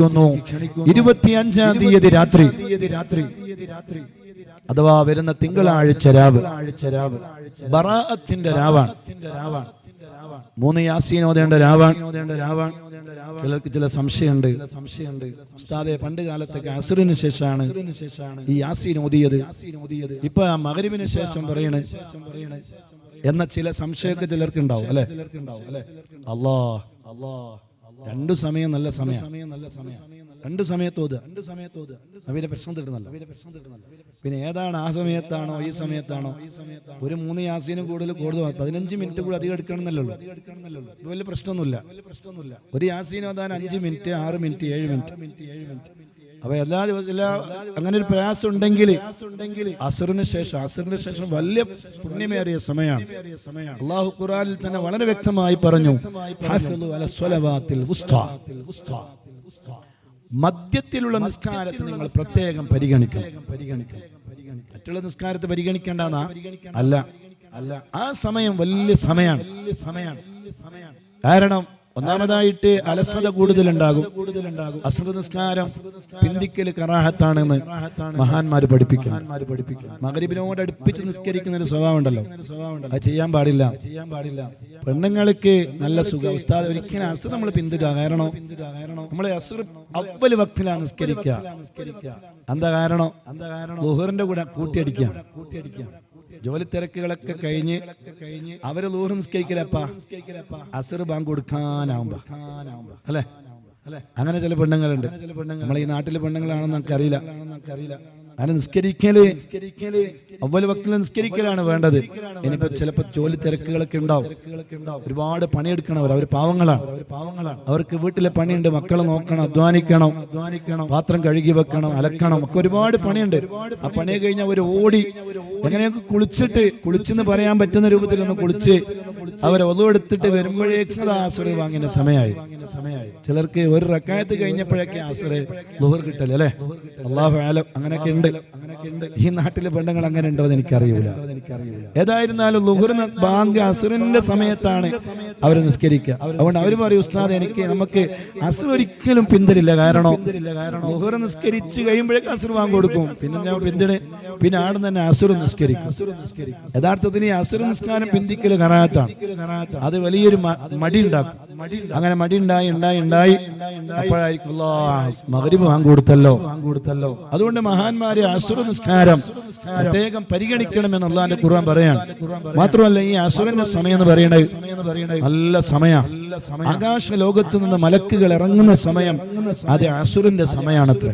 ക്ഷണിക്കുന്നു. ഇരുപത്തിയഞ്ചാം തീയതി രാത്രി. അഥവാ വരുന്ന തിങ്കളാഴ്ച രാവ്. ബറാഅത്തിന്റെ രാവാണ്. മൂന്ന് യാസീൻ ഓതേണ്ട രാവാണ്. ചിലർക്ക് ചില സംശയമുണ്ട്. സംശയമുണ്ട്. ഉസ്താദെ പണ്ട് കാലത്തൊക്കെ അസുറിന് ശേഷമാണ് ഈ യാസീൻ ഓതിയത്. ഇപ്പൊ ആ മകരിവിന് ശേഷം പറയണേ. എന്ന ചില സംശയമൊക്കെ ചിലർക്ക് ഉണ്ടാവും അല്ലെ? അല്ലാ അല്ലാ രണ്ടു സമയം നല്ല സമയം. നല്ല സമയം. രണ്ട് സമയത്തോത് രണ്ട് സമയത്തോത് അവരുടെ പ്രശ്നം തീർന്നല്ല. പിന്നെ ഏതാണ് ആ സമയത്താണോ ഈ സമയത്താണോ? ഒരു മൂന്ന് യാസീനും കൂടുതൽ കൂടുതൽ പതിനഞ്ച് മിനിറ്റ് കൂടി അധികം എടുക്കണമെന്നല്ലോ വലിയ പ്രശ്നമൊന്നുമില്ല. ഒരു യാസീനോ അതാണ് അഞ്ച് മിനിറ്റ് ആറ് മിനിറ്റ് ഏഴ് മിനിറ്റ്. അപ്പൊ എല്ലാ ദിവസവും എല്ലാ അങ്ങനെ ഒരു പ്രയാസം ഉണ്ടെങ്കിൽ അസറിന് ശേഷം അസറിന് ശേഷം വലിയ പുണ്യമേറിയ സമയമാണ് അള്ളാഹു ഖുറാനിൽ തന്നെ വളരെ വ്യക്തമായി പറഞ്ഞു മദ്യത്തിലുള്ള നിസ്കാരത്തെ നിങ്ങൾ പ്രത്യേകം പരിഗണിക്കണം. പരിഗണിക്കണം മറ്റുള്ള നിസ്കാരത്തെ പരിഗണിക്കേണ്ടതാ അല്ല. അല്ല. ആ സമയം വലിയ സമയമാണ് വലിയ സമയമാണ് കാരണം ഒന്നാമതായിട്ട് അലസത കൂടുതലുണ്ടാകും. അസത നിസ്കാരം പിന്തിക്കൽ കറാഹത്താണെന്ന് മഹാന്മാര് പഠിപ്പിക്കും മകരിബിനോട് അടുപ്പിച്ച് നിസ്കരിക്കുന്ന ഒരു സ്വഭാവം ഉണ്ടല്ലോ അത് ചെയ്യാൻ പാടില്ല. ചെയ്യാൻ പാടില്ല പെണ്ണുങ്ങൾക്ക് നല്ല സുഖം. ഉസ്താദ് ഒരിക്കലും അസർ നമ്മൾ പിന്തുക കാരണം നമ്മളെ അസുർ അവൽ ഭക്തിലാണ് നിസ്കരിക്കുക. എന്താ കാരണം? എന്താ കാരണം കൂടെ കൂട്ടിയടിക്കുക. ജോലി തിരക്കുകളൊക്കെ കഴിഞ്ഞ് അവർ ലൂഹ് നിസ്കരിക്കലപ്പാ. അസർ ബാങ്ക് കൊടുക്കാനാവുമ്പോ. അല്ലെ? അങ്ങനെ ചില പെണ്ണുങ്ങളുണ്ട്. നമ്മളെ ഈ നാട്ടിലെ പെണ്ണുങ്ങളാണെന്ന് നമുക്ക് അറിയില്ല അറിയില്ല അങ്ങനെ നിസ്കരിക്കൽ? അവൽ ഭക്തിയിൽ നിസ്കരിക്കലാണ് വേണ്ടത്. ഇനിയിപ്പോ ചിലപ്പോ ജോലി തിരക്കുകളൊക്കെ ഉണ്ടാവും. ഒരുപാട് പണിയെടുക്കണവർ അവർ പാവങ്ങളാണ്. അവർക്ക് വീട്ടിലെ പണിയുണ്ട്. മക്കളെ നോക്കണം അധ്വാനിക്കണം അധ്വാനിക്കണം പാത്രം കഴുകി വെക്കണം അലക്കണം. ഒക്കെ ഒരുപാട് പണിയുണ്ട്. ആ പണി കഴിഞ്ഞ് അവർ ഓടി എങ്ങനെയൊക്കെ കുളിച്ചിട്ട് കുളിച്ചെന്ന് പറയാൻ പറ്റുന്ന രൂപത്തിൽ ഒന്ന് കുളിച്ച് അവർ ഒതുവെടുത്തിട്ട് വരുമ്പോഴേക്കും ആസുര വാങ്ങിയ സമയമായി സമയമായി. ചിലർക്ക് ഒരു റക്കായത്ത് കഴിഞ്ഞപ്പോഴൊക്കെ ആശ്രയ ലുഹർ കിട്ടൽ അല്ലെ? അള്ളാഹു അങ്ങനെയൊക്കെ ഉണ്ട്. ഈ നാട്ടിലെ പെണ്ണുങ്ങൾ അങ്ങനെ ഉണ്ടോ എന്ന് എനിക്കറിയൂല. ഏതായിരുന്നാലും ലുഹറിന് ബാങ്ക് അസുറിന്റെ സമയത്താണ് അവർ നിസ്കരിക്കുക. അതുകൊണ്ട് അവർ പറയും ഉസ്താദ് എനിക്ക് നമുക്ക് അസുർ ഒരിക്കലും പിന്തരില്ല. കാരണം ലുഹർ നിസ്കരിച്ചു കഴിയുമ്പോഴേക്കും അസുർ വാങ്ങി കൊടുക്കും. പിന്നെ ഞാൻ പിന്തിന് പിന്നെ ആടും തന്നെ അസുർ നിസ്കരിക്കും. യഥാർത്ഥത്തിൽ ഈ അസുർ നിസ്കാരം പിന്തിക്കൽ കറാത്താണ് അത് വലിയൊരു മടി ഉണ്ടാക്കും അങ്ങനെ മടി ഉണ്ടായി ഉണ്ടായി. ഉണ്ടായി അപ്പോഴായിരിക്കും വാങ്ങി കൊടുത്തല്ലോ കൊടുത്തല്ലോ അതുകൊണ്ട് മഹാന്മാരെ അസുര നിസ്കാരം പ്രത്യേകം പരിഗണിക്കണമെന്ന് അള്ളാന്റെ ഖുർആൻ പറയാണ്. മാത്രമല്ല ഈ അസുരന്റെ സമയം എന്ന് പറയണത് നല്ല സമയം. ആകാശ ലോകത്ത് നിന്ന് മലക്കുകൾ ഇറങ്ങുന്ന സമയം അത് അസുരന്റെ സമയാണത്രേ.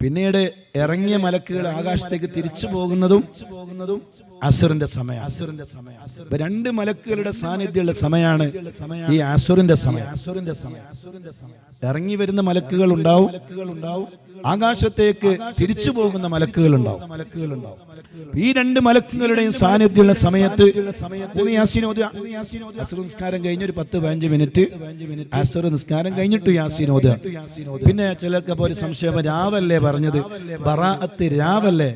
പിന്നീട് ഇറങ്ങിയ മലക്കുകൾ ആകാശത്തേക്ക് തിരിച്ചു പോകുന്നതും പോകുന്നതും അസുറിന്റെ സമയം. അസുറിന്റെ സമയം. രണ്ട് മലക്കുകളുടെ സാന്നിധ്യമുള്ള സമയമാണ് ഈ അസുറിന്റെ സമയം. അസുറിന്റെ സമയം. അസുറിന്റെ സമയം. ഇറങ്ങി വരുന്ന മലക്കുകൾ ഉണ്ടാവും. ഉണ്ടാവും ആകാശത്തേക്ക് തിരിച്ചു പോകുന്ന മലക്കുകൾ ഉണ്ടാവും. മലക്കുകൾ ഉണ്ടാവും ഈ രണ്ട് മലക്കുകളുടെയും സാന്നിധ്യമുള്ള സമയത്ത് നിസ്കാരം കഴിഞ്ഞ ഒരു പത്ത് പതിനഞ്ച് മിനിറ്റ്. അസുർ നിസ്കാരം കഴിഞ്ഞിട്ട് യാസിനോദ്. പിന്നെ ചിലർക്ക് ഒരു സംശയം രാവല്ലേ പറഞ്ഞത്? ബറാഅത്ത് രാവല്ലേ?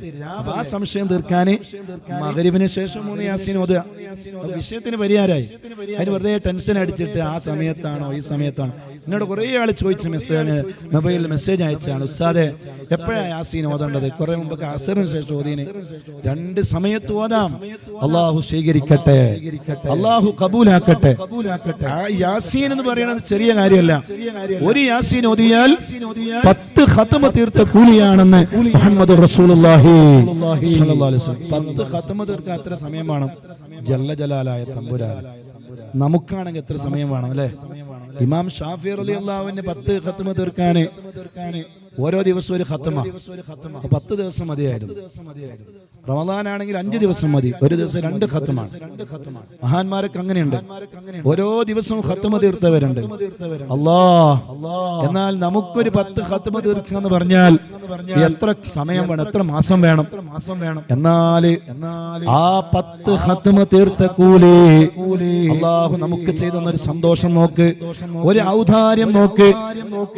ആ സംശയം തീർക്കാന് മകരിവിന് ശേഷം മൂന്ന് യാസീൻ ഓതുക. വിഷയത്തിന് പരിഹാരമായി. അതിന് വെറുതെ ടെൻഷൻ അടിച്ചിട്ട് ആ സമയത്താണോ ഈ സമയത്താണോ? എന്നോട് കുറേ ആൾ ചോദിച്ച മെസ്സേജ് മൊബൈലിൽ മെസ്സേജ് അയച്ചാണ്. ഉസ്താദെ എപ്പോഴാണ് യാസീൻ ഓതേണ്ടത്? കുറെ മുമ്പ് അസറിന് ശേഷം ഓതീന്. രണ്ട് സമയത്ത് ഓതാം. അള്ളാഹു സ്വീകരിക്കട്ടെ. അള്ളാഹു കബൂലാക്കട്ടെ. ആ യാസീൻ എന്ന് പറയുന്നത് ചെറിയ കാര്യമല്ല. ഒരു യാസീൻ ഓതിയാൽ പത്ത് ഖത്തമ തീർത്ത കൂലിയാണെന്ന് മുഹമ്മദ് റസൂലുള്ളാഹി. പത്ത് ഖത്തമ തീർക്കാൻ എത്ര സമയം വേണം? ജല്ല ജലാലായ തമ്പുരാൻ നമുക്കാണെങ്കിൽ എത്ര സമയം വേണം അല്ലെ? ഇമാം ഷാഫി അലി അള്ളാഹുവിന് പത്ത് ഖത്തുമ തീർക്കാന് ഓരോ ദിവസവും ഒരു ഖത്തമ. പത്ത് ദിവസം മതിയായിരുന്നു. റമദാനാണെങ്കിൽ അഞ്ച് ദിവസം മതി. ഒരു ദിവസം രണ്ട് ഖത്തമാണ് മഹാന്മാരൊക്കെ അങ്ങനെയുണ്ട്. ഓരോ ദിവസവും ഖത്തമ തീർത്തവരുണ്ട്. അല്ലാ എന്നാൽ നമുക്കൊരു പത്ത് ഖത്തമ തീർക്കുക എന്ന് പറഞ്ഞാൽ എത്ര സമയം വേണം? എത്ര മാസം വേണം? മാസം വേണം? എന്നാൽ ആ പത്ത് ഖത്തമ തീർത്ത കൂലി അള്ളാഹു നമുക്ക് ചെയ്തെന്ന ഒരു സന്തോഷം നോക്ക്. ഒരു ഔദാര്യം നോക്ക്.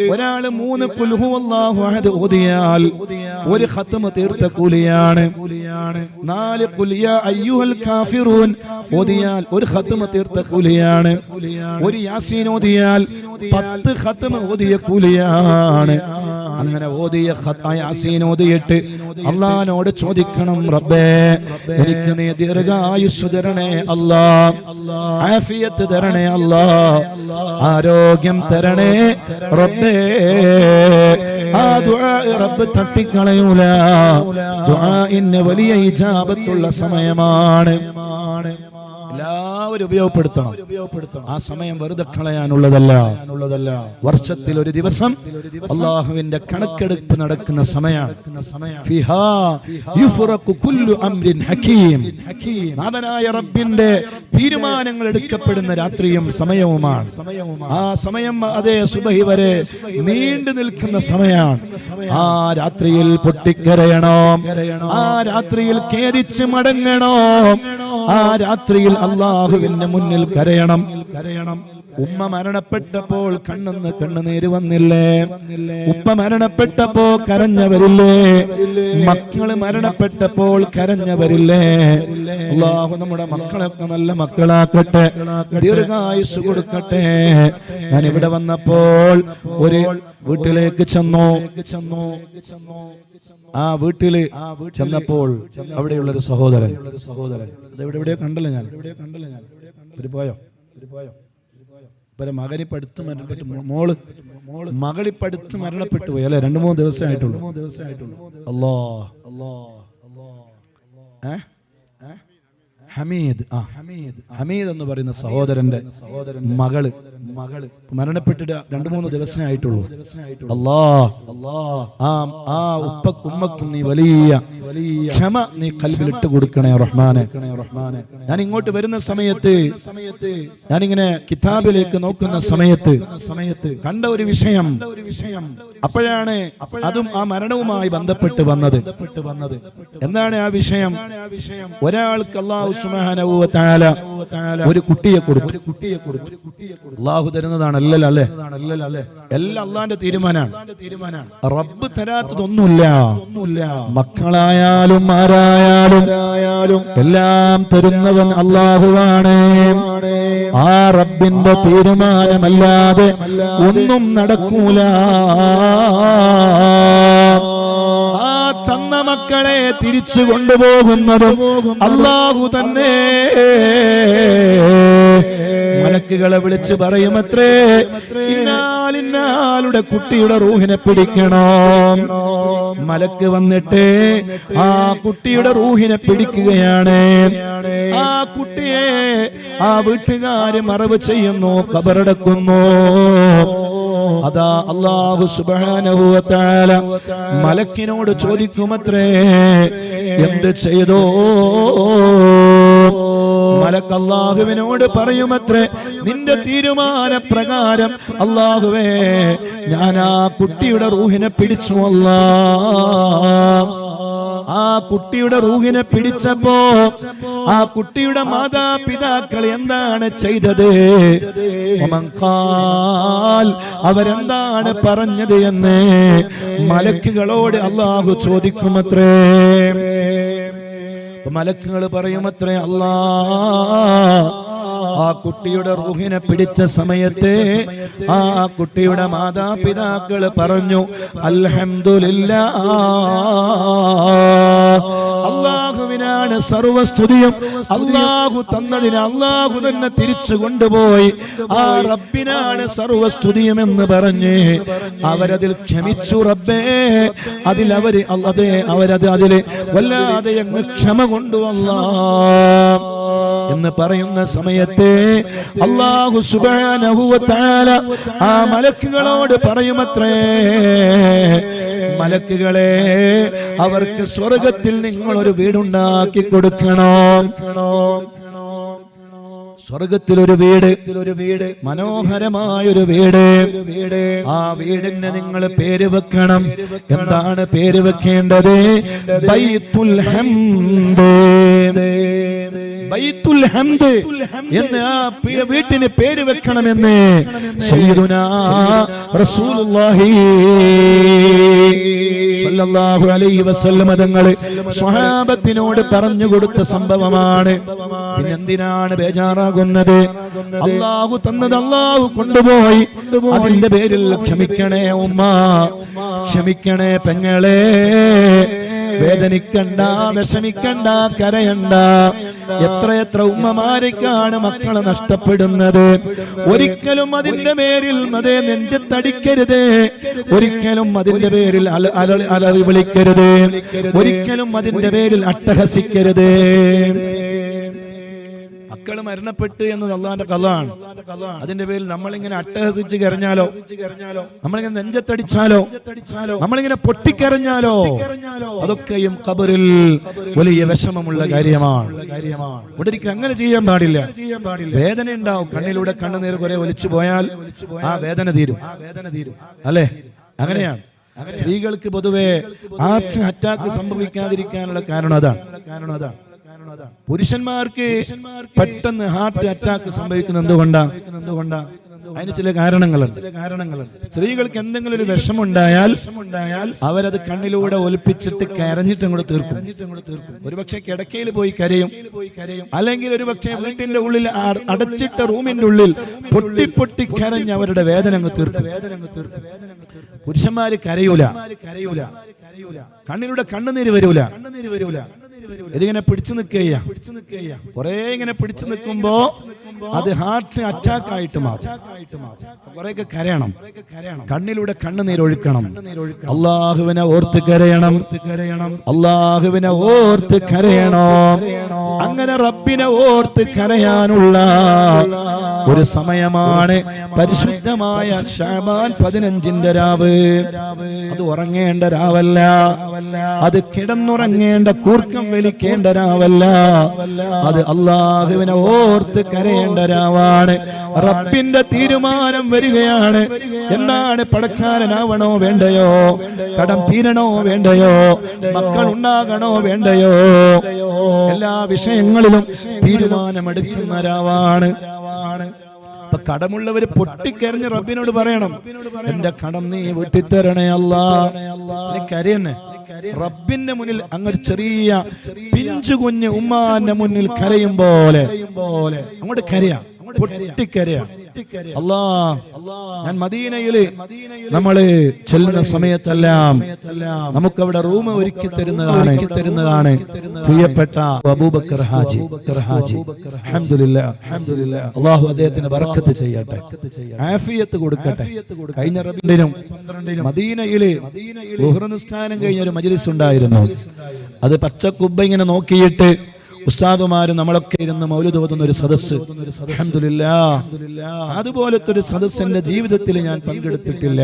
ഒരാൾ മൂന്ന് പുൽഹു അഹദ് ഓതിയാൽ ഒരു ഖത്തമ തീർത്ത കൂലിയാണ്. നാല് കുലിയ അയ്യുഹൽ കാഫിറൂൻ ഓതിയാൽ ഒരു ഖത്തമ തീർത്ത കൂലിയാണ്. ഒരു യാസീൻ ഓതിയാൽ പത്ത് ഖത്മ ഓതിയ കൂലിയാണ്. അങ്ങനെ ഓതിയ യാസീൻ ഓതിയിട്ട് അള്ളഹാനോട് ചോദിക്കണം റബ്ബേ എനിക്ക് നീ ദീർഘായുസ് തരണേ അല്ലാ ആഫിയത്ത് തരണേ അല്ലാ ആരോഗ്യം തരണേ റബ്ബേ ആ ദുആ റബ്ബ് തട്ടിക്കളയൂല ദുആഇന് വലിയ ഇജാബത്തുള്ള സമയമാണ്. എല്ലാവരും ഉപയോഗപ്പെടുത്തണം. ഉപയോഗപ്പെടുത്തണം. ആ സമയം വെറുതെ കളയാനുള്ളതല്ല. ഉള്ളതല്ല വർഷത്തിൽ ഒരു ദിവസം അള്ളാഹുവിന്റെ കണക്കെടുപ്പ് നടക്കുന്ന സമയമാണ് നാഥനായ റബ്ബിന്റെ തീരുമാനങ്ങൾ എടുക്കപ്പെടുന്ന രാത്രിയും സമയവുമാണ്. ആ സമയം അതേ സുബഹി വരെ നീണ്ടു നിൽക്കുന്ന സമയമാണ് ആ രാത്രിയിൽ പൊട്ടിക്കരയണം. ആ രാത്രിയിൽ കേരിച്ച് മടങ്ങണം. ആ രാത്രിയിൽ അള്ളാഹുവിന്റെ മുന്നിൽ കരയണം. കരയണം ഉമ്മ മരണപ്പെട്ടപ്പോൾ കണ്ണെന്ന് കണ്ണുനീര് വന്നില്ലേ? ഉപ്പ മരണപ്പെട്ടപ്പോ കരഞ്ഞവരില്ലേ? മക്കൾ മരണപ്പെട്ടപ്പോൾ കരഞ്ഞവരില്ലേ? അള്ളാഹു നമ്മുടെ മക്കളൊക്കെ നല്ല മക്കളാക്കട്ടെ. ദീർഘായുസ് കൊടുക്കട്ടെ. ഞാൻ ഇവിടെ വന്നപ്പോൾ ഒരു വീട്ടിലേക്ക് ചെന്നു ചെന്നു. ആ വീട്ടിൽ ചെന്നപ്പോൾ അവിടെയുള്ള ഒരു സഹോദരൻ. സഹോദരൻ. ഇവിടെ എവിടെയോ കണ്ടല്ലോ ഞാൻ. കണ്ടല്ലോ ഞാൻ. ഒരു പോയോ? ഒരു പോയോ? ഇവരെ മകനിപ്പ് അടുത്ത് മരണപ്പെട്ടു മോൾ. മോൾ. മകളിപ്പ് അടുത്ത് മരണപ്പെട്ടു പോയി അല്ലെ? രണ്ടു മൂന്ന് ദിവസമായിട്ടുള്ളൂ ദിവസമായിട്ടുള്ളൂ അല്ലോ അല്ലോ അല്ലോ ഏ? ഏ? ഹമീദ് ആ ഹമീദ് ഹമീദ് എന്ന് പറയുന്ന സഹോദരന്റെ സഹോദരൻ മകൾ മകൾ. മരണപ്പെട്ടിട്ട് രണ്ടു മൂന്ന് ദിവസമേ ആയിട്ടുള്ളൂ. അല്ലാ അല്ലാ ആ ആ കുമ്മക്ക് നീ വലിയ ക്ഷമ നീ കൽവിലിട്ട് കൊടുക്കണേ റഹ്മാനെ. റഹ്മാനെ ഞാൻ ഇങ്ങോട്ട് വരുന്ന സമയത്ത് സമയത്ത് ഞാനിങ്ങനെ കിതാബിലേക്ക് നോക്കുന്ന സമയത്ത് സമയത്ത് കണ്ട ഒരു വിഷയം ഒരു വിഷയം. അപ്പോഴാണ് അതും ആ മരണവുമായി ബന്ധപ്പെട്ട് വന്നത്. എന്താണ് ആ വിഷയം? ഒരാൾക്ക് അള്ളാഹു ഒരു കുട്ടിയെ ഒരു കുട്ടിയെ കൊടുത്തു. അള്ളാഹു തരുന്നതാണ് അല്ലല്ലോ അല്ലേ? എല്ലാം അള്ളാന്റെ തീരുമാനമാണ്. റബ്ബ് തരാത്തതൊന്നുമില്ല. ഒന്നുമില്ല മക്കളായാലും ആരായാലും എല്ലാം തരുന്നവൻ അള്ളാഹുവാണ് ആ റബ്ബിന്റെ തീരുമാനമല്ലാതെ ഒന്നും നടക്കൂല. ആ തന്ന മക്കളെ തിരിച്ചു കൊണ്ടുപോകുന്നതും അള്ളാഹു തന്നെ മലക്കുകളെ വിളിച്ച് പറയുമത്രേ ഇന്നാലിന്നാലുടെ കുട്ടിയുടെ റൂഹിനെ പിടിക്കണം. മലക്ക് വന്നിട്ട് ആ കുട്ടിയുടെ റൂഹിനെ പിടിക്കുകയാണ്. ആ കുട്ടിയെ ആ വീട്ടുകാര് മറവ് ചെയ്യുന്നു കബറടക്കുന്നു. അതാ അള്ളാഹു തആല മലക്കിനോട് ചോദിക്കുമത്രേ എന്ത് ചെയ്തോ? മലക്ക് പറയുമത്രേ നിന്റെ തീരുമാന പ്രകാരം അള്ളാഹുവേ ഞാൻ ആ കുട്ടിയുടെ റൂഹിനെ പിടിച്ചു അല്ലാ. ആ കുട്ടിയുടെ റൂഹിനെ പിടിച്ചപ്പോ ആ കുട്ടിയുടെ മാതാപിതാക്കൾ എന്താണ് ചെയ്തത്? അവരെന്താണ് പറഞ്ഞത് എന്ന് മലക്കുകളോട് അള്ളാഹു ചോദിക്കുമത്രേ. മലക്കുകൾ പറയുമത്രേ അല്ലാ ആ കുട്ടിയുടെ റൂഹിനെ പിടിച്ച സമയത്തെ ആ കുട്ടിയുടെ മാതാപിതാക്കൾ പറഞ്ഞു അൽഹംദുലില്ലാ. അള്ളാഹുവിനാണ് സർവസ്തുതിയും. അള്ളാഹു തന്നതിന് അള്ളാഹു തന്നെ തിരിച്ചു കൊണ്ടുപോയി. ആ റബ്ബിനാണ് സർവസ്തുതിയും എന്ന് പറഞ്ഞ് അവരതിൽ ക്ഷമിച്ചു റബ്ബേ. അതിൽ അവർ അതെ അവരത് അതിൽ വല്ലാതെ അങ്ങ് ക്ഷമ കൊണ്ടുവന്ന എന്ന് പറയുന്ന സമയത്ത് അള്ളാഹു തആല ആ മലക്കുകളോട് പറയുമത്രേ മലക്കുകളെ അവർക്ക് സ്വർഗത്തിൽ നിങ്ങൾ ഒരു വീടുണ്ടാക്കി കൊടുക്കണം. സ്വർഗത്തിലൊരു വീട് ഒരു വീട് മനോഹരമായ ഒരു വീട് വീട്. ആ വീടിന് നിങ്ങൾ പേര് വെക്കണം. എന്താണ് പേര് വെക്കേണ്ടത്? ബൈത്തുൽ ഹംദ്. ബൈത്തുൽ ഹംദ് എന്ന് ആ വീട്ടിന് പേര് വെക്കണമെന്ന് സയ്യിദുനാ റസൂലുള്ളാഹി സല്ലല്ലാഹു അലൈഹി വസല്ലം തങ്ങൾ സ്വഹാബത്തിനോട് പറഞ്ഞു കൊടുത്ത സംഭവമാണ്. പിന്നെന്തിനാണ് ബേജാറാകുന്നത്? അള്ളാഹു തന്നത് അള്ളാഹു കൊണ്ടുപോയി. അതിന്റെ പേരിൽ ക്ഷമിക്കണേ ഉമ്മ. ക്ഷമിക്കണേ പെങ്ങളെ. വേദനിക്കണ്ട വിഷമിക്കണ്ട കരയണ്ട. എത്രയെത്ര ഉമ്മമാരേക്കാണ് മക്കളെ നഷ്ടപ്പെടുന്നത്. ഒരിക്കലും അതിന്റെ പേരിൽ അതേ നെഞ്ചത്തടിക്കരുത്. ഒരിക്കലും അതിന്റെ പേരിൽ അല അല- അലറി വിളിക്കരുത്. ഒരിക്കലും അതിന്റെ പേരിൽ അട്ടഹസിക്കരുത്. മക്കൾ മരണപ്പെട്ട് എന്നത് അള്ളാന്റെ കഥയാണ്. അതിന്റെ പേരിൽ നമ്മളിങ്ങനെ അട്ടഹസിച്ച് കരഞ്ഞാലോ? നമ്മളിങ്ങനെ നെഞ്ചത്തടിച്ചാലോ? നമ്മളിങ്ങനെ പൊട്ടിക്കരഞ്ഞാലോ? അതൊക്കെയും കബറിൽ വലിയ വിഷമമുള്ള കാര്യമാണ്. ഇവിടെ അങ്ങനെ ചെയ്യാൻ പാടില്ല. വേദന ഉണ്ടാവും. കണ്ണിലൂടെ കണ്ണുനീർ കുറെ ഒലിച്ചു പോയാൽ ആ വേദന തീരും. അല്ലേ? അങ്ങനെയാണ്. സ്ത്രീകൾക്ക് പൊതുവെ അറ്റാക്ക് സംഭവിക്കാതിരിക്കാനുള്ള കാരണം അതാണ് കാരണം അതാണ്. പുരുഷന്മാർക്ക് പെട്ടെന്ന് ഹാർട്ട് അറ്റാക്ക് സംഭവിക്കുന്നത് എന്തുകൊണ്ടാ? എന്തുകൊണ്ടാ? അതിന് ചില കാരണങ്ങളുണ്ട്. ചില കാരണങ്ങളുണ്ട്. സ്ത്രീകൾക്ക് എന്തെങ്കിലും ഒരു വിഷമുണ്ടായാൽ അവരത് കണ്ണിലൂടെ ഒലിപ്പിച്ചിട്ട് കരഞ്ഞിട്ട് അങ്ങോട്ട് തീർക്കും. ഒരുപക്ഷെ കിടക്കയിൽ പോയി കരയും. അല്ലെങ്കിൽ ഒരുപക്ഷെ വീട്ടിന്റെ ഉള്ളിൽ അടച്ചിട്ട റൂമിന്റെ ഉള്ളിൽ പൊട്ടി പൊട്ടി കരഞ്ഞ് അവരുടെ വേദന അങ്ങ് തീർക്കും. പുരുഷന്മാര് കരയൂല. കരയൂല. കണ്ണിലൂടെ കണ്ണുനീര് വരൂല. കണ്ണുനീര് വരൂല. ഇതിങ്ങനെ പിടിച്ചു നിൽക്കുക പിടിച്ചു നിൽക്കുക കുറെ ഇങ്ങനെ പിടിച്ചു നിൽക്കുമ്പോ അത് ഹാർട്ട് അറ്റാക്ക് ആയിട്ട് മാറും. കുറെയൊക്കെ കരയണം. കണ്ണിലൂടെ കണ്ണുനീരൊഴുക്കണം അള്ളാഹുവിനെ ഓർത്ത് കരയണം. അള്ളാഹുവിനെ ഓർത്ത് കരയണം. അങ്ങനെ റബ്ബിനെ ഓർത്ത് കരയാനുള്ള ഒരു സമയമാണ് പരിശുദ്ധമായ ഷാബാൻ പതിനഞ്ചിന്റെ രാവ്. അത് ഉറങ്ങേണ്ട രാവല്ല. അത് കിടന്നുറങ്ങേണ്ട കൂർക്കം വലിക്കേണ്ട രാവല്ല അത് അള്ളാഹുവിനെ ഓർത്ത് കരയേണ്ട രാവാണ് റബ്ബിന്റെ തീരുമാനം വരികയാണ്. എന്താണ് പടക്കാരനാവണോ വേണ്ടയോ? കടം തീരണോ വേണ്ടയോ? മക്കൾ ഉണ്ടാകണോ വേണ്ടയോ? എല്ലാ വിഷയങ്ങളിലും തീരുമാനമെടുക്കുന്ന രാവാണ് അപ്പൊ കടമുള്ളവര് പൊട്ടിക്കരഞ്ഞ് റബ്ബിനോട് പറയണം എന്റെ കടം നീ വെട്ടിത്തരണേ അല്ലേ. കരയന്നെ. റബ്ബിന്റെ മുന്നിൽ അങ്ങൊരു ചെറിയ പിഞ്ചു കുഞ്ഞ് ഉമ്മാന്റെ മുന്നിൽ കരയും. പോലെ അങ്ങോട്ട് കരയാ. പൊട്ടിക്കരയാം. അല്ലാ ഞാൻ മദീനയിൽ നമ്മൾ ചെല്ലുന്ന സമയത്തെല്ലാം നമുക്ക് അവിടെ റൂം ഒരുക്കി തരുന്നതാണ്. തരുന്നതാണ്. പ്രിയപ്പെട്ട അബൂബക്കർ ഹാജി. ഹാജി. അള്ളാഹു അദ്ദേഹത്തിന് ബർക്കത്ത് ചെയ്യട്ടെ. ആഫിയത്ത് കൊടുക്കട്ടെ. കഴിഞ്ഞ റബിന്റെനും മദീനയിൽ നിസ്കാരം കഴിഞ്ഞ ഒരു മജ്ലിസ് ഉണ്ടായിരുന്നു അത് പച്ചക്കുബ്ബ ഇങ്ങനെ നോക്കിയിട്ട് ഉസ്താദുമാരും നമ്മളൊക്കെ ഇരുന്ന് മൗലിദ് ഓതുന്ന ഒരു സദസ്സ്. അതുപോലത്തെ ഒരു സദസ്സ് എന്റെ ജീവിതത്തിൽ ഞാൻ പങ്കെടുത്തിട്ടില്ല.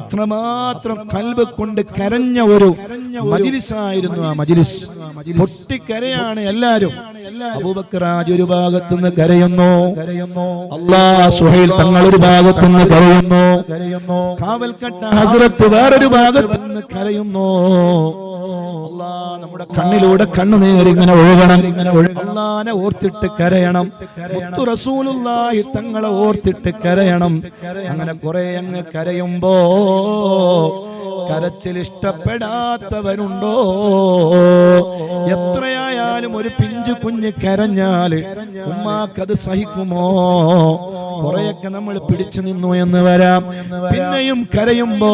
അത്രമാത്രം കൽവ് കൊണ്ട് കരഞ്ഞ ഒരു മജിലിസായിരുന്നു ആ മജിലിസ്. പൊട്ടിക്കരയാണ് എല്ലാരും. അബൂബക്കറാജ് ഒരു ഭാഗത്തുനിന്ന് കരയുന്നു. അള്ളാ സുഹൈൽ തങ്ങൾ ഒരു ഭാഗത്തുനിന്ന് കരയുന്നു. കാവൽക്കട്ട ഹസ്രത്ത് വേറൊരു ഭാഗത്തുനിന്ന് കരയുന്നു. നമ്മുടെ കണ്ണിലൂടെ കണ്ണുനീർ ഇങ്ങനെ ഒഴുകണം. അള്ളാനെ ഓർത്തിട്ട് കരയണം. മുത്തു റസൂലുള്ളാഹി തങ്ങളെ ഓർത്തിട്ട് കരയണം. അങ്ങനെ കുറെ അങ്ങ് കരയുമ്പോ കരച്ചിൽ ഇഷ്ടപ്പെടാത്തവരുണ്ടോ എത്രയായാലും ഒരു പിഞ്ചു കുഞ്ഞ് കരഞ്ഞാൽ ഉമ്മാക്കത് സഹിക്കുമോ? കുറെയൊക്കെ നമ്മൾ പിടിച്ചു നിന്നു എന്ന് വരാം. പിന്നെയും കരയുമ്പോ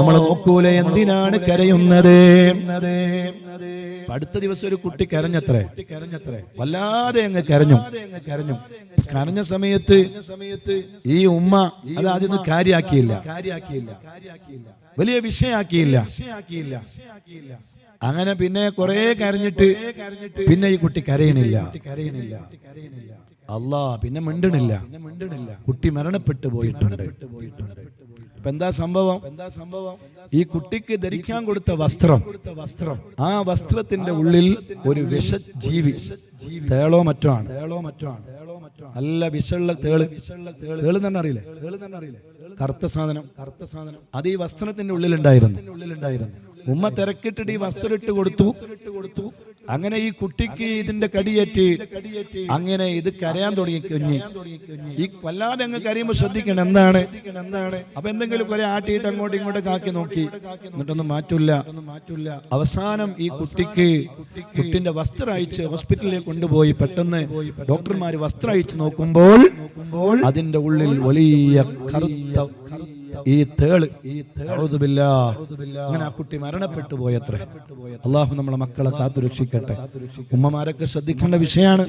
നമ്മൾ നോക്കൂലെ എന്തിനാണ് കരയുന്നത്? അടുത്ത ദിവസം ഒരു കുട്ടി കരഞ്ഞത്രേ. വല്ലാതെ അങ്ങ് കരഞ്ഞു. കരഞ്ഞു കരഞ്ഞ സമയത്ത് ഈ ഉമ്മ അത് ആദ്യം കാര്യാക്കിയില്ല. വലിയ വിഷയാക്കിയില്ല. അങ്ങനെ പിന്നെ കുറെ കരഞ്ഞിട്ട് പിന്നെ ഈ കുട്ടി കരയണില്ല. കരയണില്ല അല്ലാ പിന്നെ മിണ്ടണില്ല. കുട്ടി മരണപ്പെട്ടു പോയിട്ടുണ്ട്. ഇപ്പൊ എന്താ സംഭവം? എന്താ സംഭവം? ഈ കുട്ടിക്ക് ധരിക്കാൻ കൊടുത്ത വസ്ത്രം. വസ്ത്രം. ആ വസ്ത്രത്തിന്റെ ഉള്ളിൽ ഒരു വിഷ ജീവി തേളോ മറ്റോ ആണ്. തേളോ മറ്റോ ആണ്. നല്ല വിഷമുള്ള തേൾ. തേൾ. തന്നെ അറിയില്ലേ? തേൾ തന്നെ അറിയില്ലേ? കറുത്ത സാധനം. കറുത്ത സാധനം. അത് ഈ വസ്ത്രത്തിന്റെ ഉള്ളിലുണ്ടായിരുന്നു. ഉള്ളിലുണ്ടായിരുന്നു. ഉമ്മ തിരക്കിട്ടിട്ട് ഈ വസ്ത്രം ഇട്ട് കൊടുത്തു. കൊടുത്തു. അങ്ങനെ ഈ കുട്ടിക്ക് ഇതിന്റെ കടിയേറ്റ് അങ്ങനെ ഇത് കരയാൻ തുടങ്ങി കുഞ്ഞ് ഈ വല്ലാതെ അങ്ങ് കരയുമ്പോ ശ്രദ്ധിക്കണം എന്താണ്? എന്താണ്? അപ്പൊ എന്തെങ്കിലും കുറെ ആട്ടിയിട്ട് അങ്ങോട്ടും ഇങ്ങോട്ടും കാക്കി നോക്കി. എന്നിട്ടൊന്നും മാറ്റൂല മാറ്റൂല അവസാനം ഈ കുട്ടിക്ക് കുട്ടിന്റെ വസ്ത്രം അയച്ച് ഹോസ്പിറ്റലിലേക്ക് കൊണ്ടുപോയി പെട്ടെന്ന് ഡോക്ടർമാർ വസ്ത്രം അയച്ച് നോക്കുമ്പോൾ അതിന്റെ ഉള്ളിൽ വലിയ കറുത്ത ഈ തേൾ. അങ്ങനെ ആ കുട്ടി മരണപ്പെട്ടു പോയത്ര. അള്ളാഹു നമ്മളെ മക്കളെ കാത്തു രക്ഷിക്കട്ടെ ഉമ്മമാരൊക്കെ ശ്രദ്ധിക്കേണ്ട വിഷയമാണ്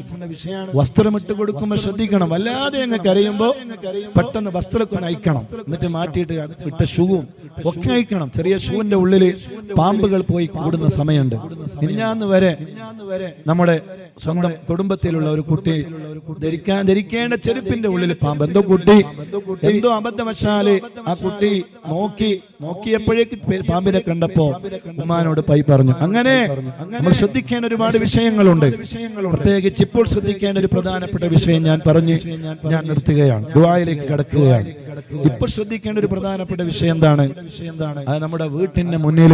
വസ്ത്രമിട്ട് കൊടുക്കുമ്പോൾ ശ്രദ്ധിക്കണം. വല്ലാതെ അങ്ങ് കരയുമ്പോ പെട്ടെന്ന് വസ്ത്രമൊക്കെ അയക്കണം. എന്നിട്ട് മാറ്റിയിട്ട് ഇട്ട ഷൂവും ഒക്കെ അയക്കണം. ചെറിയ ഷൂവിന്റെ ഉള്ളിൽ പാമ്പുകൾ പോയി കൂടുന്ന സമയമുണ്ട്. ഇനിഞ്ഞാന്ന് വരെ നമ്മുടെ സ്വന്തം കുടുംബത്തിലുള്ള ഒരു കുട്ടി ധരിക്കാൻ ധരിക്കേണ്ട ചെരുപ്പിന്റെ ഉള്ളിൽ പാമ്പ്. എന്തോ കുട്ടി? എന്തോ അബദ്ധവശാൽ ആ കുട്ടി നോക്കി നോക്കിയപ്പോഴേക്ക് പാമ്പിനെ കണ്ടപ്പോ ഉമ്മാനോട് പൈ പറഞ്ഞു. അങ്ങനെ നമ്മൾ ശ്രദ്ധിക്കേണ്ട ഒരുപാട് വിഷയങ്ങളുണ്ട്. പ്രത്യേകിച്ച് ഇപ്പോൾ ശ്രദ്ധിക്കേണ്ട ഒരു പ്രധാനപ്പെട്ട വിഷയം ഞാൻ പറഞ്ഞു ഞാൻ നിർത്തുകയാണ്. ദുബായിലേക്ക് കടക്കുകയാണ്. ഇപ്പോൾ ശ്രദ്ധിക്കേണ്ട ഒരു പ്രധാനപ്പെട്ട വിഷയം എന്താണ്? അത് നമ്മുടെ വീട്ടിന്റെ മുന്നിൽ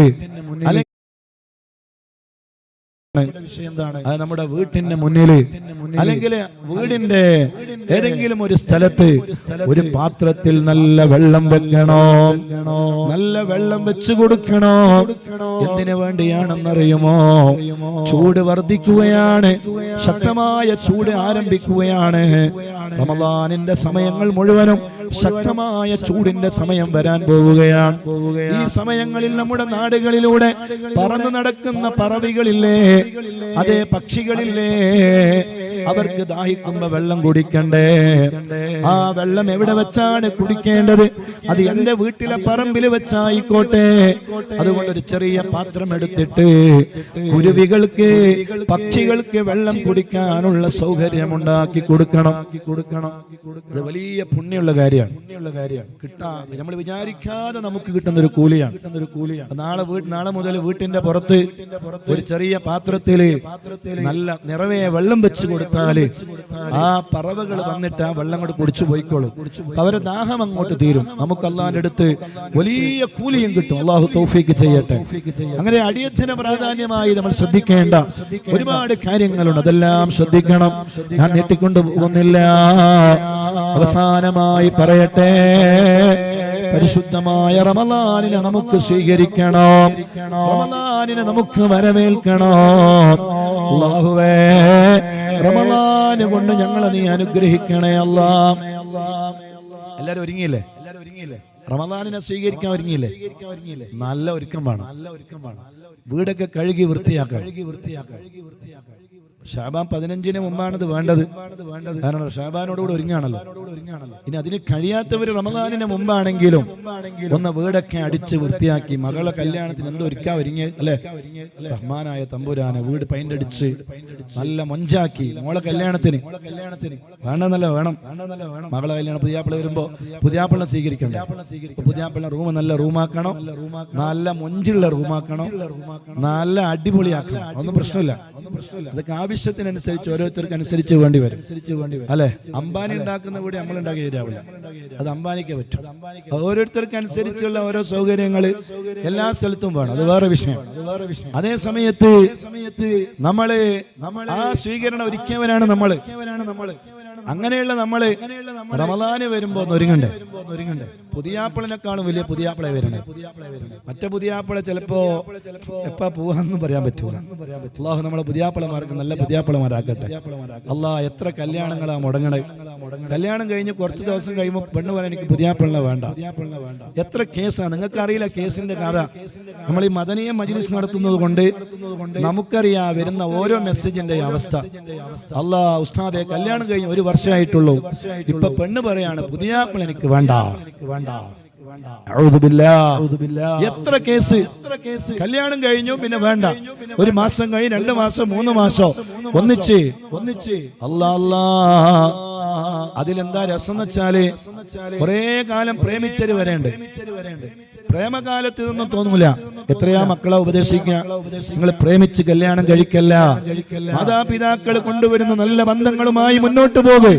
അത് നമ്മുടെ വീട്ടിന്റെ മുന്നിൽ അല്ലെങ്കിൽ വീടിന്റെ ഏതെങ്കിലും ഒരു സ്ഥലത്ത് ഒരു പാത്രത്തിൽ നല്ല വെള്ളം വെക്കണോ. നല്ല വെള്ളം വെച്ചു കൊടുക്കണോ. എന്തിനു വേണ്ടിയാണെന്നറിയുമോ? ചൂട് വർദ്ധിക്കുകയാണ്. ശക്തമായ ചൂട് ആരംഭിക്കുകയാണ്. റമദാനിന്റെ സമയങ്ങൾ മുഴുവനും ശക്തമായ ചൂടിന്റെ സമയം വരാൻ പോവുകയാണ്. ഈ സമയങ്ങളിൽ നമ്മുടെ നാടുകളിലൂടെ പറന്നു നടക്കുന്ന പറവികളില്ലേ? അതേ പക്ഷികളില്ലേ? അവർക്ക് ദാഹിക്കുമ്പോ വെള്ളം കുടിക്കണ്ടേ? ആ വെള്ളം എവിടെ വെച്ചാണ് കുടിക്കേണ്ടത്? അത് എന്റെ വീട്ടിലെ പറമ്പിൽ വെച്ചായിക്കോട്ടെ. അതുകൊണ്ട് ഒരു ചെറിയ പാത്രം എടുത്തിട്ട് കുരുവികൾക്ക് പക്ഷികൾക്ക് വെള്ളം കുടിക്കാനുള്ള സൗകര്യം ഉണ്ടാക്കി കൊടുക്കണം. കൊടുക്കണം അത് വലിയ പുണ്യമുള്ള കാര്യമാണ് പുണ്യമുള്ള കാര്യമാണ്. കിട്ടാ നമ്മൾ വിചാരിക്കാതെ നമുക്ക് കിട്ടുന്ന ഒരു കൂലിയാണ്. ഒരു കൂലിയാണ്. നാളെ നാളെ മുതൽ വീട്ടിന്റെ പുറത്ത് ഒരു ചെറിയ പാത്രത്തിൽ നല്ല നിറവേ വെള്ളം വെച്ച് കൊടുത്താൽ ആ പറവകൾ വന്നിട്ട് ആ വെള്ളം കൊണ്ട് കുടിച്ചു പോയിക്കോളും. അവരെ ദാഹം അങ്ങോട്ട് തീരും. നമുക്ക് അള്ളാന്റെ അടുത്ത് വലിയ കൂലിയും കിട്ടും. അള്ളാഹു തൗഫീക്ക് ചെയ്യട്ടെ. അങ്ങനെ അടിയത്തിന് പ്രാധാന്യമായി നമ്മൾ ശ്രദ്ധിക്കേണ്ട ഒരുപാട് കാര്യങ്ങളുണ്ട്. അതെല്ലാം ശ്രദ്ധിക്കണം. ഞാൻ നീട്ടിക്കൊണ്ടു പോകുന്നില്ല. അവസാനമായി പറയട്ടെ. പരിശുദ്ധമായ റമലാനിനെ നമുക്ക് സ്വീകരിക്കണം. റമലാനിനെ നമുക്ക് വരവേൽക്കണം. റമലാന് കൊണ്ട് ഞങ്ങളെ നീ അനുഗ്രഹിക്കണേ അല്ലാ. എല്ലാരും ഒരുങ്ങിയില്ലേ? എല്ലാരും ഒരുങ്ങിയില്ലേ റമദാനിനെ സ്വീകരിക്കാൻ ഒരുങ്ങിയില്ലേ? നല്ല ഒരുക്കം വേണം. നല്ല ഒരുക്കം വേണം വീടൊക്കെ കഴുകി വൃത്തിയാക്കാം കഴുകി വൃത്തിയാക്കാം ഷാബാൻ പതിനഞ്ചിന് മുമ്പാണത് വേണ്ടത്. കാരണം ഷാബാനോടുകൂടി ഒരുങ്ങാണല്ലോ. ഇനി അതിന് കഴിയാത്തവർ റമദാനിന് മുമ്പാണെങ്കിലും ഒന്ന് വീടൊക്കെ അടിച്ച് വൃത്തിയാക്കി മകളെ കല്യാണത്തിന് എന്തോ ഒരുക്കാ ഒരുങ്ങി അല്ലെ? റഹ്മാനായ തമ്പുരാനെ വീട് പെയിന്റ് അടിച്ച് നല്ല മൊഞ്ചാക്കി മോളെ കല്യാണത്തിന്. വേണ്ടെന്നല്ല വേണം. മകളെ കല്യാണം പുതിയാപ്പിള വരുമ്പോ പുതിയാപ്പിള സ്വീകരിക്കണ്ടേ? പുതിയാപ്പിള റൂം നല്ല റൂമാക്കണം. നല്ല മൊഞ്ചുള്ള റൂമാക്കണം. നല്ല അടിപൊളിയാക്കണം. ഒന്നും പ്രശ്നമില്ല. അതൊക്കെ ആവശ്യത്തിനനുസരിച്ച് ഓരോരുത്തർക്ക് അനുസരിച്ച് വേണ്ടി വരും. അല്ലെ? അംബാനി ഉണ്ടാക്കുന്ന കൂടി നമ്മൾ ഉണ്ടാക്കി ശരിയാവില്ല അത് അംബാനിക്ക് പറ്റും. ഓരോരുത്തർക്ക് അനുസരിച്ചുള്ള ഓരോ സൗകര്യങ്ങൾ എല്ലാ സ്ഥലത്തും വേണം. അത് വേറെ വിഷയം. അതേ സമയത്ത് നമ്മൾ ആ സ്വീകരണം ഒരുക്കിയവരാണ് നമ്മൾ. അങ്ങനെയുള്ള നമ്മൾ റമദാന് വരുമ്പോ ഒന്ന് ഒരുങ്ങണ്ടേ? ഒരുങ്ങണ്ടേ പുതിയാപ്പിളിനെക്കാളും വലിയ പുതിയാപ്പിളെ വരണേ. മറ്റേ പുതിയാപ്പിളെ ചിലപ്പോ എപ്പാ പോവാന്ന് പറയാൻ പറ്റൂല. അള്ളാഹു നമ്മളെ പുതിയാപ്പിളമാർക്ക് നല്ല പുതിയാപ്പിളമാരാക്കട്ടെ. അള്ളാഹ് എത്ര കല്യാണങ്ങളാ മുടങ്ങണേ. കല്യാണം കഴിഞ്ഞ് കുറച്ച് ദിവസം കഴിയുമ്പോൾ പെണ്ണ് പറയാൻ എനിക്ക് പുതിയാപ്പിളിനെ വേണ്ട. എത്ര കേസാണ് നിങ്ങൾക്ക് അറിയില്ല കേസിന്റെ കഥ. നമ്മൾ ഈ മദനീയ മജ്ലിസ് നടത്തുന്നത് കൊണ്ട് നമുക്കറിയാം വരുന്ന ഓരോ മെസ്സേജിന്റെ അവസ്ഥ. അള്ളാഹ് ഉസ്താദെ കല്യാണം കഴിഞ്ഞ് ഒരു വർഷമായിട്ടുള്ളൂ ഇപ്പൊ പെണ്ണ് പറയാണ് പുതിയാപ്പിൾ എനിക്ക് വേണ്ട. വേണ്ട. എത്ര കേസ്? കല്യാണം കഴിഞ്ഞു പിന്നെ വേണ്ട. ഒരു മാസം കഴിഞ്ഞ് രണ്ട് മാസം മൂന്ന് മാസം. ഒന്നിച്ച്. ഒന്നിച്ച്. അല്ലാ. അല്ലാ. അതിലെന്താ രസം എന്ന് വെച്ചാൽ കുറേ കാലം പ്രേമിച്ചര് വരേണ്ട പ്രേമകാലത്ത് ഇതൊന്നും തോന്നൂല. എത്രയാ മക്കളെ ഉപദേശിക്കുക നിങ്ങൾ പ്രേമിച്ച് കല്യാണം കഴിക്കല്ല. മാതാപിതാക്കൾ കൊണ്ടുവരുന്ന നല്ല ബന്ധങ്ങളുമായി മുന്നോട്ട് പോകെ.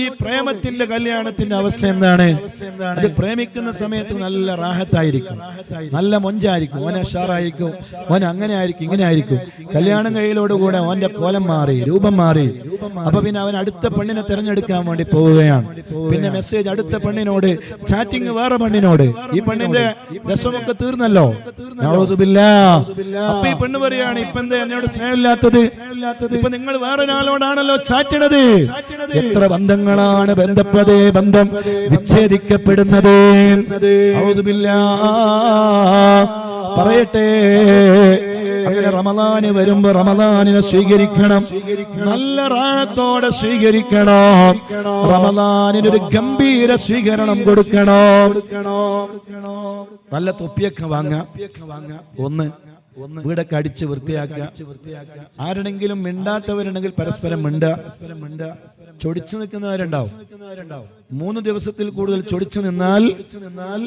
ഈ പ്രേമത്തിന്റെ കല്യാണത്തിന്റെ അവസ്ഥ എന്താണ്? അത് പ്രേമിക്കുന്ന സമയത്ത് നല്ല റാഹത്തായിരിക്കും. നല്ല മൊഞ്ചായിരിക്കും. ഓൻ അഷാറായിരിക്കും. ഓൻ അങ്ങനെ ആയിരിക്കും ഇങ്ങനെ ആയിരിക്കും കല്യാണം കഴിയലോടുകൂടെ ഓന്റെ കോലം മാറി രൂപം മാറി. അപ്പൊ പിന്നെ അവൻ അടുത്ത പെണ്ണിനെ തിരഞ്ഞെടുക്കാൻ വേണ്ടി പോവുകയാണ്. പിന്നെ മെസ്സേജ് അടുത്ത പെണ്ണിനോട് ചാറ്റിംഗ് വേറെ പെണ്ണിനോട്. ഈ പെണ്ണിന്റെ രസമൊക്കെ തീർന്നല്ലോ. അപ്പൊ ഈ പെണ്ണ് പറയാണ് ഇപ്പൊ എന്താ എന്നോട് സ്നേഹമില്ലാത്തത്? ഇപ്പൊ നിങ്ങൾ വേറെ ഒരാളോടാണല്ലോ ചാറ്റണത്? എത്ര ബന്ധങ്ങളാണ് ബന്ധപ്പെട്ടതേ? ബന്ധം വിച്ഛേദിക്കപ്പെടുന്നത്? നൗദുബില്ലാ. പറയട്ടെ. അങ്ങനെ റമദാന് വരുമ്പോ റമദാനിനെ സ്വീകരിക്കണം. നല്ല റാഴത്തോടെ സ്വീകരിക്കണം. റമദാനിന് ഒരു ഗംഭീര സ്വീകരണം കൊടുക്കണം. നല്ല തൊപ്പിയൊക്കെ വാങ്ങാം. ഒന്ന് ഒന്ന് വീടൊക്കെ അടിച്ച് വൃത്തിയാക്കുക. ആരുടെങ്കിലും മിണ്ടാത്തവരുണ്ടെങ്കിൽ പരസ്പരം മിണ്ട. ചൊടിച്ചു നിൽക്കുന്നവരുണ്ടാവും. മൂന്ന് ദിവസത്തിൽ കൂടുതൽ ചൊടിച്ചു നിന്നാൽ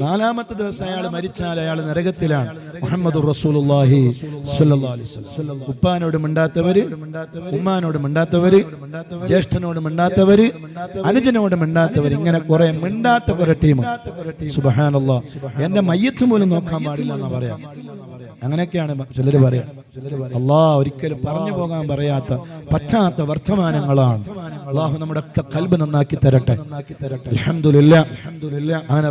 നാലാമത്തെ ദിവസം അയാൾ മരിച്ചാൽ അയാൾ നരകത്തിലാണ്. മുഹമ്മദ് റസൂലുള്ളാഹി. ഉപ്പാനോട് മിണ്ടാത്തവര് ഉമ്മാനോട് മിണ്ടാത്തവര് ജ്യേഷ്ഠനോട് മിണ്ടാത്തവര് അനുജനോട് മിണ്ടാത്തവര് ഇങ്ങനെ കുറെ മിണ്ടാത്ത കുറെ ടീം സുബഹാനല്ലോ. എന്റെ മയ്യത്ത് പോലും നോക്കാൻ പാടില്ല എന്നാ പറയാം. അങ്ങനെയൊക്കെയാണ് ചിലർ പറയാം. അള്ളാ ഒരിക്കലും പറഞ്ഞു പോകാൻ പറയാത്ത പറ്റാത്ത വർത്തമാനങ്ങളാണ്. അള്ളാഹു നമ്മുടെ കൽബ് നന്നാക്കി തരട്ടെ. അങ്ങനെ